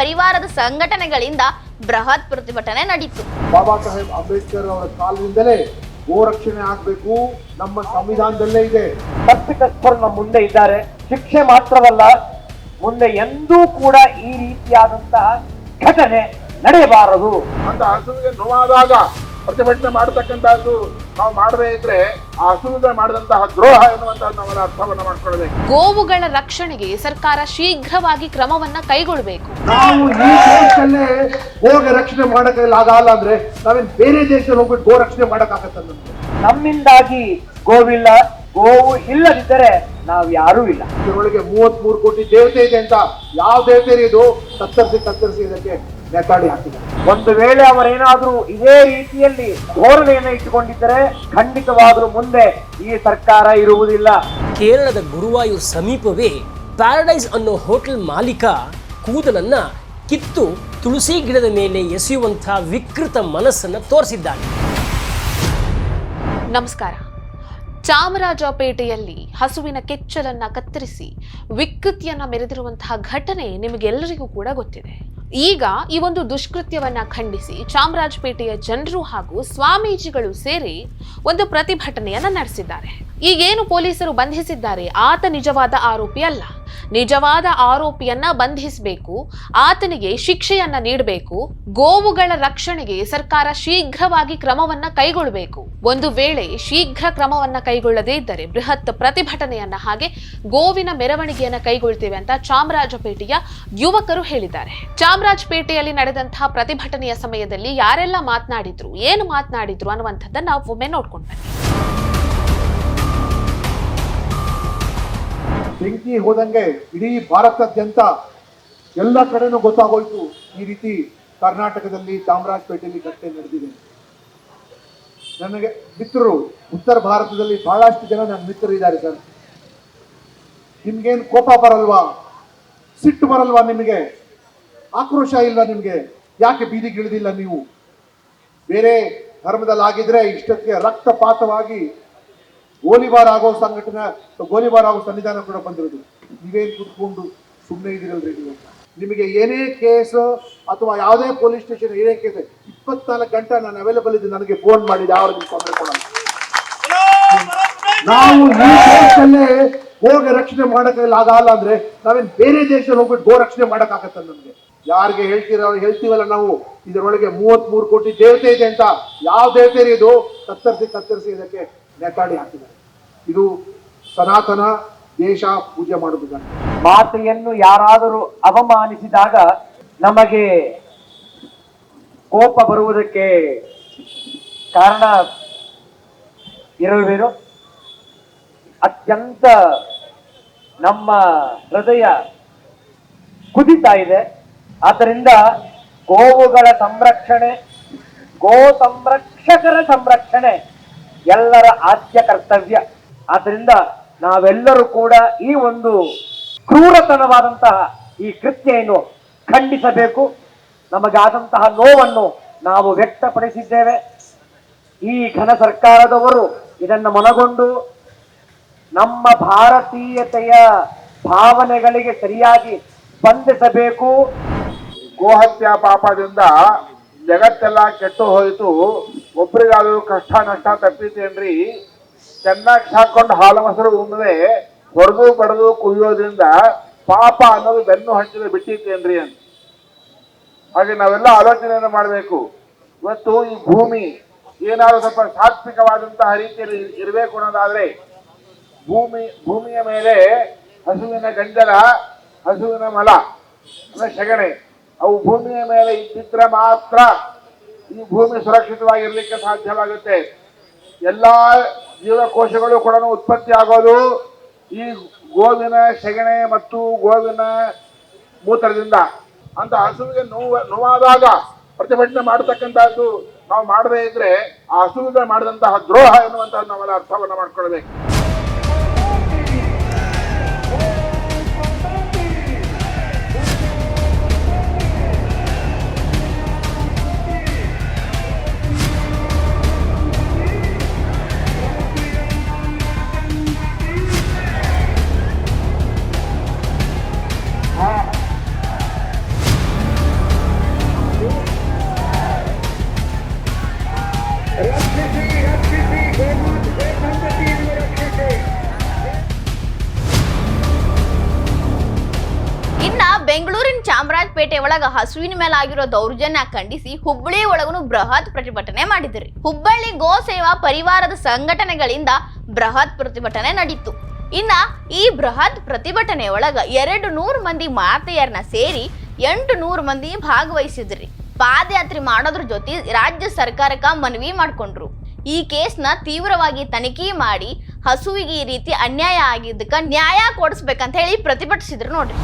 ಪರಿವಾರದ ಸಂಘಟನೆಗಳಿಂದ ಬೃಹತ್ ಪ್ರತಿಭಟನೆ ನಡೆಯಿತು ಬಾಬಾ ಸಾಹೇಬ್ ಅಂಬೇಡ್ಕರ್ ಅವರ ಕಾಲದಿಂದಲೇ ಗೋರಕ್ಷಣೆ ಆಗ್ಬೇಕು ನಮ್ಮ ಸಂವಿಧಾನದಲ್ಲೇ ಇದೆ. ತಪ್ಪಿತಸ್ಥರು ನಮ್ಮ ಮುಂದೆ ಇದ್ದಾರೆ. ಶಿಕ್ಷೆ ಮಾತ್ರವಲ್ಲ ಮುಂದೆ ಎಂದೂ ಕೂಡ ಈ ರೀತಿಯಾದಂತಹ ಘಟನೆ ನಡೆಯಬಾರದು. ಅಂತ ಹಸುವಿಗೆ ನೋವಾದಾಗ ಪ್ರತಿಭಟನೆ ಮಾಡತಕ್ಕಂತಹದ್ದು ನಾವು ಮಾಡದೇ ಇದ್ರೆ ಆ ಹಸುವಿನ ಮಾಡಿದಂತಹ ದ್ರೋಹ ಎನ್ನುವಂತಹ ನಾವೆಲ್ಲ ಅರ್ಥವನ್ನ ಮಾಡ್ಕೊಳ್ಬೇಕು ಗೋವುಗಳ ರಕ್ಷಣೆಗೆ ಸರ್ಕಾರ ಶೀಘ್ರವಾಗಿ ಕ್ರಮವನ್ನ ಕೈಗೊಳ್ಳಬೇಕು. ನಾವು ಈ ದೇಶದಲ್ಲೇ ಗೋಗ ರಕ್ಷಣೆ ಮಾಡಕ್ಕಾಗಲ್ಲ ಅಂದ್ರೆ ನಾವೇನ್ ಬೇರೆ ದೇಶದಲ್ಲಿ ಹೋಗ್ಬಿಟ್ಟು ಗೋ ರಕ್ಷಣೆ ಮಾಡಕ್ಕಾಗತ್ತ ನಮ್ಗೆ? ನಮ್ಮಿಂದಾಗಿ ಗೋವಿಲ್ಲ ಗೋವು ಇಲ್ಲದಿದ್ದರೆ ನಾವು ಯಾರೂ ಇಲ್ಲ. ಇದರೊಳಗೆ ಮೂವತ್ತ್ ಮೂರು ಕೋಟಿ ದೇವತೆ ಇದೆ ಅಂತ ಯಾವ ದೇವತೆ ಇದು ಕತ್ತರಿಸಿ ಕತ್ತರಿಸಿ ಇದಕ್ಕೆ ನೆತಾಡಿ ಹಾಕಿದ್ದಾರೆ ಒಂದು ವೇಳೆ ಅವರೇನಾದ್ರೂ ಇದೇ ರೀತಿಯಲ್ಲಿ ಧೋರಣೆಯನ್ನು ಇಟ್ಟುಕೊಂಡಿದ್ದರೆ ಖಂಡಿತವಾದ್ರೂ ಮುಂದೆ ಈ ಸರ್ಕಾರ ಇರುವುದಿಲ್ಲ. ಕೇರಳದ ಗುರುವಾಯೂರ್ ಸಮೀಪವೇ ಪ್ಯಾರಡೈಸ್ ಅನ್ನೋ ಹೋಟೆಲ್ ಮಾಲೀಕ ಕೂದಲನ್ನ ಕಿತ್ತು ತುಳಸಿ ಗಿಡದ ಮೇಲೆ ಎಸೆಯುವಂತಹ ವಿಕೃತ ಮನಸ್ಸನ್ನ ತೋರಿಸಿದ್ದಾನೆ. ನಮಸ್ಕಾರ. ಚಾಮರಾಜಪೇಟೆಯಲ್ಲಿ ಹಸುವಿನ ಕೆಚ್ಚಲನ್ನ ಕತ್ತರಿಸಿ ವಿಕೃತಿಯನ್ನ ಮೆರೆದಿರುವಂತಹ ಘಟನೆ ನಿಮಗೆಲ್ಲರಿಗೂ ಕೂಡ ಗೊತ್ತಿದೆ. ಈಗ ಈ ಒಂದು ದುಷ್ಕೃತ್ಯವನ್ನ ಖಂಡಿಸಿ ಚಾಮರಾಜಪೇಟೆಯ ಜನರು ಹಾಗೂ ಸ್ವಾಮೀಜಿಗಳು ಸೇರಿ ಒಂದು ಪ್ರತಿಭಟನೆಯನ್ನ ನಡೆಸಿದ್ದಾರೆ. ಈಗೇನು ಪೊಲೀಸರು ಬಂಧಿಸಿದ್ದಾರೆ, ಆತ ನಿಜವಾದ ಆರೋಪಿ ಅಲ್ಲ. ನಿಜವಾದ ಆರೋಪಿಯನ್ನ ಬಂಧಿಸಬೇಕು, ಆತನಿಗೆ ಶಿಕ್ಷೆಯನ್ನ ನೀಡಬೇಕು, ಗೋವುಗಳ ರಕ್ಷಣೆಗೆ ಸರ್ಕಾರ ಶೀಘ್ರವಾಗಿ ಕ್ರಮವನ್ನ ಕೈಗೊಳ್ಳಬೇಕು ಒಂದು ವೇಳೆ ಶೀಘ್ರ ಕ್ರಮವನ್ನ ಕೈಗೊಳ್ಳದೇ ಇದ್ದರೆ ಬೃಹತ್ ಪ್ರತಿಭಟನೆಯನ್ನ ಹಾಗೆ ಗೋವಿನ ಮೆರವಣಿಗೆಯನ್ನ ಕೈಗೊಳ್ತೇವೆ ಅಂತ ಚಾಮರಾಜಪೇಟೆಯ ಯುವಕರು ಹೇಳಿದ್ದಾರೆ. ಚಾಮರಾಜಪೇಟೆಯಲ್ಲಿ ನಡೆದಂತಹ ಪ್ರತಿಭಟನೆಯ ಸಮಯದಲ್ಲಿ ಯಾರೆಲ್ಲ ಮಾತನಾಡಿದ್ರು, ಏನು ಮಾತನಾಡಿದ್ರು ಅನ್ನುವಂಥದ್ದನ್ನ ನಾವು ಒಮ್ಮೆ ನೋಡ್ಕೊಂಡು ಬನ್ನಿ. ಬೆಂಕಿ ಹೋದಂಗೆ ಇಡೀ ಭಾರತಾದ್ಯಂತ ಎಲ್ಲ ಕಡೆನೂ ಗೊತ್ತಾಗೋಯ್ತು ಈ ರೀತಿ ಕರ್ನಾಟಕದಲ್ಲಿ ಚಾಮರಾಜಪೇಟೆಯಲ್ಲಿ ಘಟನೆ ನಡೆದಿದೆ. ನನಗೆ ಮಿತ್ರರು, ಉತ್ತರ ಭಾರತದಲ್ಲಿ ಬಹಳಷ್ಟು ಜನ ನನ್ನ ಮಿತ್ರರು ಇದ್ದಾರೆ ಸರ್. ನಿಮ್ಗೇನು ಕೋಪ ಬರಲ್ವಾ? ಸಿಟ್ಟು ಬರಲ್ವಾ ನಿಮಗೆ? ಆಕ್ರೋಶ ಇಲ್ಲ ನಿಮಗೆ? ಯಾಕೆ ಬೀದಿಗಿಳಿದಿಲ್ಲ ನೀವು? ಬೇರೆ ಧರ್ಮದಲ್ಲಿ ಆಗಿದ್ರೆ ಇಷ್ಟಕ್ಕೆ ರಕ್ತಪಾತವಾಗಿ ಗೋಲಿಬಾರ್ ಆಗೋ ಸಂಘಟನೆ, ಗೋಲಿಬಾರ್ ಆಗೋ ಸನ್ನಿಧಾನ ಕೂಡ ಬಂದಿರೋದು. ನೀವೇನು ಕುತ್ಕೊಂಡು ಸುಮ್ಮನೆ ಇದಿರಲ್ರಿ ನೀವು? ನಿಮಗೆ ಏನೇ ಕೇಸು ಅಥವಾ ಯಾವುದೇ ಪೊಲೀಸ್ ಸ್ಟೇಷನ್ ಏನೇ ಕೇಸ್ ಇಪ್ಪತ್ನಾಲ್ಕು ಗಂಟೆ ನಾನು ಅವೈಲೇಬಲ್ ಇದ್ದೀನಿ ನನಗೆ ಫೋನ್ ಮಾಡಿ ಯಾವ ನಿಮ್ಗೆ ತೊಂದರೆ ಕೊಡೋಣ ನಾವು ಈ ದೇಶದಲ್ಲೇ ಹೋಗಿ ರಕ್ಷಣೆ ಮಾಡೋಕ್ಕಾಗಲ್ಲ ಆಗಲ್ಲ ಅಂದ್ರೆ ನಾವೇನು ಬೇರೆ ದೇಶದಲ್ಲಿ ಹೋಗ್ಬಿಟ್ಟು ಗೋ ರಕ್ಷಣೆ ಮಾಡೋಕ್ಕಾಗತ್ತಲ್ಲ ನಮಗೆ? ಯಾರಿಗೆ ಹೇಳ್ತೀರ, ಹೇಳ್ತೀವಲ್ಲ ನಾವು? ಇದರೊಳಗೆ ಮೂವತ್ತ್ ಮೂರು ಕೋಟಿ ದೇವತೆ ಇದೆ ಅಂತ. ಯಾವ ದೇವತೆ ಇದು? ಕತ್ತರಿಸಿ ಕತ್ತರಿಸಿ ಇದಕ್ಕೆ ನೆತಾಡಿ ಹಾಕಿದ್ದಾರೆ ಇದು ಸನಾತನ ದೇಶ ಪೂಜೆ ಮಾಡುವುದಿಲ್ಲ. ಮಾತೆಯನ್ನು ಯಾರಾದರೂ ಅವಮಾನಿಸಿದಾಗ ನಮಗೆ ಕೋಪ ಬರುವುದಕ್ಕೆ ಕಾರಣ ಇರಲ್ವೇನು? ಅತ್ಯಂತ ನಮ್ಮ ಹೃದಯ ಕುದಿತಾ ಇದೆ. ಆದ್ದರಿಂದ ಗೋವುಗಳ ಸಂರಕ್ಷಣೆ, ಗೋ ಸಂರಕ್ಷಕರ ಸಂರಕ್ಷಣೆ ಎಲ್ಲರ ಆದ್ಯ ಕರ್ತವ್ಯ. ಆದ್ದರಿಂದ ನಾವೆಲ್ಲರೂ ಕೂಡ ಈ ಒಂದು ಕ್ರೂರತನವಾದಂತಹ ಈ ಕೃತ್ಯೆಯನ್ನು ಖಂಡಿಸಬೇಕು. ನಮಗಾದಂತಹ ನೋವನ್ನು ನಾವು ವ್ಯಕ್ತಪಡಿಸಿದ್ದೇವೆ. ಈ ಘನ ಸರ್ಕಾರದವರು ಇದನ್ನು ಮನಗೊಂಡು ನಮ್ಮ ಭಾರತೀಯತೆಯ ಭಾವನೆಗಳಿಗೆ ಸರಿಯಾಗಿ ಸ್ಪಂದಿಸಬೇಕು. ಗೋಹತ್ಯಾ ಪಾಪದಿಂದ ಜಗತ್ತೆಲ್ಲ ಕೆಟ್ಟು ಹೋಯಿತು. ಒಬ್ರಿಗಾದ್ರೂ ಕಷ್ಟ, ನಷ್ಟ ತಪ್ಪಿತೇನ್ರಿ ಚೆನ್ನಾಗಿ ಸಾಕೊಂಡು ಹಾಲು ಮೊಸರು ಉಂದ್ರೆ ಹೊಡೆದು ಬಡದು ಕುಯ್ಯೋದ್ರಿಂದ ಪಾಪ ಅನ್ನೋದು ಬೆನ್ನು ಹಂಚಿದ ಬಿಟ್ಟಿತ್ತೇನ್ರಿ ಅಂತ. ಹಾಗೆ ನಾವೆಲ್ಲ ಆಲೋಚನೆಯನ್ನು ಮಾಡಬೇಕು. ಇವತ್ತು ಈ ಭೂಮಿ ಏನಾದರೂ ಸ್ವಲ್ಪ ಸಾತ್ವಿಕವಾದಂತಹ ರೀತಿಯಲ್ಲಿ ಇರಬೇಕು ಅನ್ನೋದಾದ್ರೆ ಭೂಮಿ, ಭೂಮಿಯ ಮೇಲೆ ಹಸುವಿನ ಗಂಜಲ, ಹಸುವಿನ ಮಲ, ಅಂದ್ರೆ ಸೆಗಣೆ, ಅವು ಭೂಮಿಯ ಮೇಲೆ ಇದ್ದಿದ್ರೆ ಮಾತ್ರ ಈ ಭೂಮಿ ಸುರಕ್ಷಿತವಾಗಿರ್ಲಿಕ್ಕೆ ಸಾಧ್ಯವಾಗುತ್ತೆ. ಎಲ್ಲಾ ಜೀವಕೋಶಗಳು ಕೂಡ ಉತ್ಪತ್ತಿ ಆಗೋದು ಈ ಗೋವಿನ ಸೆಗಣೆ ಮತ್ತು ಗೋವಿನ ಮೂತ್ರದಿಂದ. ಅಂತ ಹಸುವಿಗೆ ನೋವು, ನೋವಾದಾಗ ಪ್ರತಿಭಟನೆ ಮಾಡತಕ್ಕಂಥದ್ದು ನಾವು ಮಾಡದೇ ಇದ್ರೆ ಆ ಹಸುವಿಗೆ ಮಾಡಿದಂತಹ ದ್ರೋಹ ಎನ್ನುವಂತಹ ನಾವೆಲ್ಲ ಅರ್ಥವನ್ನು ಮಾಡ್ಕೊಳ್ಬೇಕು. ಚಾಮರಾಜಪೇಟೆ ಒಳಗ ಹಸುವಿನ ಮೇಲೆ ಆಗಿರೋ ದೌರ್ಜನ್ಯ ಖಂಡಿಸಿ ಹುಬ್ಬಳ್ಳಿ ಒಳಗನು ಬೃಹತ್ ಪ್ರತಿಭಟನೆ ಮಾಡಿದ್ರಿ. ಹುಬ್ಬಳ್ಳಿ ಗೋ ಸೇವಾ ಪರಿವಾರದ ಸಂಘಟನೆಗಳಿಂದ ಬೃಹತ್ ಪ್ರತಿಭಟನೆ ನಡೀತು. ಇನ್ನ ಈ ಬೃಹತ್ ಪ್ರತಿಭಟನೆ ಒಳಗ ಎರಡು ನೂರು ಮಂದಿ ಮಾತೆಯರನ್ನ ಸೇರಿ ಎಂಟು ನೂರು ಮಂದಿ ಭಾಗವಹಿಸಿದ್ರಿ. ಪಾದಯಾತ್ರೆ ಮಾಡೋದ್ರ ಜೊತೆ ರಾಜ್ಯ ಸರ್ಕಾರಕ್ಕ ಮನವಿ ಮಾಡ್ಕೊಂಡ್ರು. ಈ ಕೇಸ್ನ ತೀವ್ರವಾಗಿ ತನಿಖೆ ಮಾಡಿ ಹಸುವಿಗೆ ಈ ರೀತಿ ಅನ್ಯಾಯ ಆಗಿದ್ದಕ್ಕ ನ್ಯಾಯ ಕೊಡಿಸ್ಬೇಕಂತ ಹೇಳಿ ಪ್ರತಿಭಟಿಸಿದ್ರು ನೋಡ್ರಿ.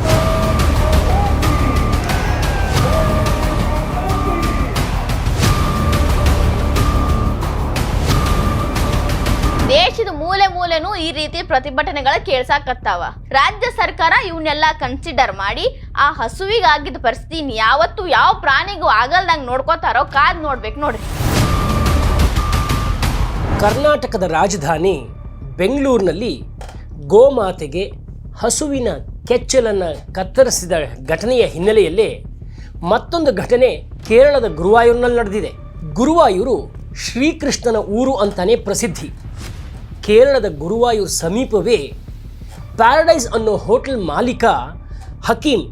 ದೇಶದ ಮೂಲೆ ಮೂಲೆನೂ ಈ ರೀತಿ ಪ್ರತಿಭಟನೆಗಳ ಕೇಳ್ಸಾಕತ್ತಾವ. ರಾಜ್ಯ ಸರ್ಕಾರ ಇವನ್ನೆಲ್ಲ ಕನ್ಸಿಡರ್ ಮಾಡಿ ಆ ಹಸುವಿಗಾಗಿದ್ದ ಪರಿಸ್ಥಿತಿ ಯಾವತ್ತು ಯಾವ ಪ್ರಾಣಿಗೂ ಆಗಲ್ದಂಗ್ ನೋಡ್ಕೋತಾರೋ ಕಾದ್ ನೋಡ್ಬೇಕು ನೋಡ್ರಿ. ಕರ್ನಾಟಕದ ರಾಜಧಾನಿ ಬೆಂಗಳೂರಿನಲ್ಲಿ ಗೋಮಾತೆಗೆ ಹಸುವಿನ ಕೆಚ್ಚಲನ್ನು ಕತ್ತರಿಸಿದ ಘಟನೆಯ ಹಿನ್ನೆಲೆಯಲ್ಲಿ ಮತ್ತೊಂದು ಘಟನೆ ಕೇರಳದ ಗುರುವಾಯೂರಿನಲ್ಲಿ ನಡೆದಿದೆ. ಗುರುವಾಯೂರು ಶ್ರೀಕೃಷ್ಣನ ಊರು ಅಂತಾನೆ ಪ್ರಸಿದ್ಧಿ. ಕೇರಳದ ಗುರುವಾಯೂರ್ ಸಮೀಪವೇ ಪ್ಯಾರಡೈಸ್ ಅನ್ನೋ ಹೋಟೆಲ್ ಮಾಲೀಕ ಹಕೀಂ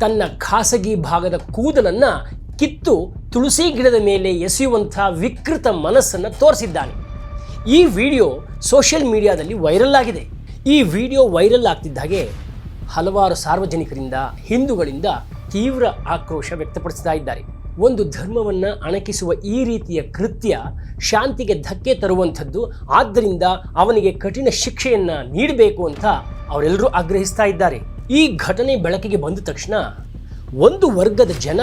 ತನ್ನ ಖಾಸಗಿ ಭಾಗದ ಕೂದಲನ್ನು ಕಿತ್ತು ತುಳಸಿ ಗಿಡದ ಮೇಲೆ ಎಸೆಯುವಂಥ ವಿಕೃತ ಮನಸ್ಸನ್ನು ತೋರಿಸಿದ್ದಾನೆ. ಈ ವಿಡಿಯೋ ಸೋಷಿಯಲ್ ಮೀಡಿಯಾದಲ್ಲಿ ವೈರಲ್ ಆಗಿದೆ. ಈ ವಿಡಿಯೋ ವೈರಲ್ ಆಗ್ತಿದ್ದ ಹಾಗೆ ಹಲವಾರು ಸಾರ್ವಜನಿಕರಿಂದ, ಹಿಂದೂಗಳಿಂದ ತೀವ್ರ ಆಕ್ರೋಶ ವ್ಯಕ್ತಪಡಿಸ್ತಾ ಇದ್ದಾರೆ. ಒಂದು ಧರ್ಮವನ್ನು ಅಣಕಿಸುವ ಈ ರೀತಿಯ ಕೃತ್ಯ ಶಾಂತಿಗೆ ಧಕ್ಕೆ ತರುವಂಥದ್ದು, ಆದ್ದರಿಂದ ಅವನಿಗೆ ಕಠಿಣ ಶಿಕ್ಷೆಯನ್ನು ನೀಡಬೇಕು ಅಂತ ಅವರೆಲ್ಲರೂ ಆಗ್ರಹಿಸ್ತಾ ಇದ್ದಾರೆ. ಈ ಘಟನೆ ಬೆಳಕಿಗೆ ಬಂದ ತಕ್ಷಣ ಒಂದು ವರ್ಗದ ಜನ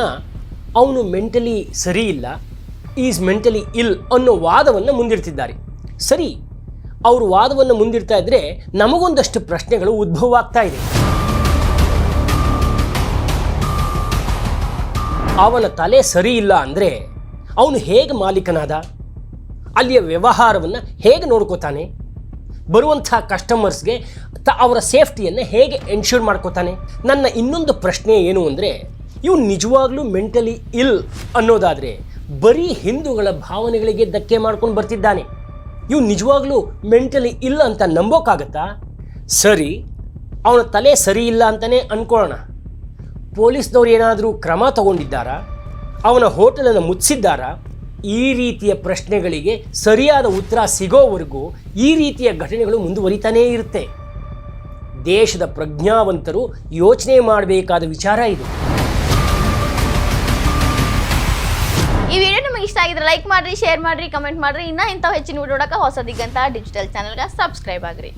ಅವನು ಮೆಂಟಲಿ ಸರಿ ಇಲ್ಲ, ಈಸ್ ಮೆಂಟಲಿ ಇಲ್ ಅನ್ನೋ ವಾದವನ್ನು ಮುಂದಿಡ್ತಿದ್ದಾರೆ. ಸರಿ, ಅವರು ವಾದವನ್ನು ಮುಂದಿಡ್ತಾ ಇದ್ದರೆ ನಮಗೊಂದಷ್ಟು ಪ್ರಶ್ನೆಗಳು ಉದ್ಭವ ಆಗ್ತಾ ಇದೆ. ಅವನ ತಲೆ ಸರಿ ಇಲ್ಲ ಅಂದರೆ ಅವನು ಹೇಗೆ ಮಾಲೀಕನಾದ? ಅಲ್ಲಿಯ ವ್ಯವಹಾರವನ್ನು ಹೇಗೆ ನೋಡ್ಕೋತಾನೆ? ಬರುವಂಥ ಕಸ್ಟಮರ್ಸ್ಗೆ ತ ಅವರ ಸೇಫ್ಟಿಯನ್ನು ಹೇಗೆ ಎನ್ಶೂರ್ ಮಾಡ್ಕೋತಾನೆ? ನನ್ನ ಇನ್ನೊಂದು ಪ್ರಶ್ನೆ ಏನು ಅಂದರೆ, ಇವನು ನಿಜವಾಗ್ಲೂ ಮೆಂಟಲಿ ಇಲ್ ಅನ್ನೋದಾದರೆ ಬರೀ ಹಿಂದೂಗಳ ಭಾವನೆಗಳಿಗೆ ಧಕ್ಕೆ ಮಾಡ್ಕೊಂಡು ಬರ್ತಿದ್ದಾನೆ. ಇವ್ನು ನಿಜವಾಗ್ಲೂ ಮೆಂಟಲಿ ಇಲ್ಲ ಅಂತ ನಂಬೋಕ್ಕಾಗತ್ತಾ ಸರಿ, ಅವನ ತಲೆ ಸರಿ ಇಲ್ಲ ಅಂತಲೇ ಅಂದ್ಕೊಳ್ಳೋಣ ಪೊಲೀಸ್ನವ್ರು ಏನಾದರೂ ಕ್ರಮ ತಗೊಂಡಿದ್ದಾರಾ? ಅವನ ಹೋಟೆಲನ್ನು ಮುಚ್ಚಿದ್ದಾರಾ? ಈ ರೀತಿಯ ಪ್ರಶ್ನೆಗಳಿಗೆ ಸರಿಯಾದ ಉತ್ತರ ಸಿಗೋವರೆಗೂ ಈ ರೀತಿಯ ಘಟನೆಗಳು ಮುಂದುವರಿತಾನೇ ಇರುತ್ತೆ. ದೇಶದ ಪ್ರಜ್ಞಾವಂತರು ಯೋಚನೆ ಮಾಡಬೇಕಾದ ವಿಚಾರ ಇದು. ಈ ವಿಡಿಯೋ ನಿಮಗೆ ಇಷ್ಟ ಆಗಿದ್ರೆ ಲೈಕ್ ಮಾಡ್ರಿ, ಶೇರ್ ಮಾಡ್ರಿ, ಕಮೆಂಟ್ ಮಾಡ್ರಿ. ಇನ್ನ ಇಂಥ ಹೆಚ್ಚಿನ ವಿಡಿಯೋ ನೋಡಕ ಹೊಸ ದಿಗಂತ ಡಿಜಿಟಲ್ ಚಾನಲ್ಗೆ ಸಬ್ಸ್ಕ್ರೈಬ್ ಆಗ್ರಿ.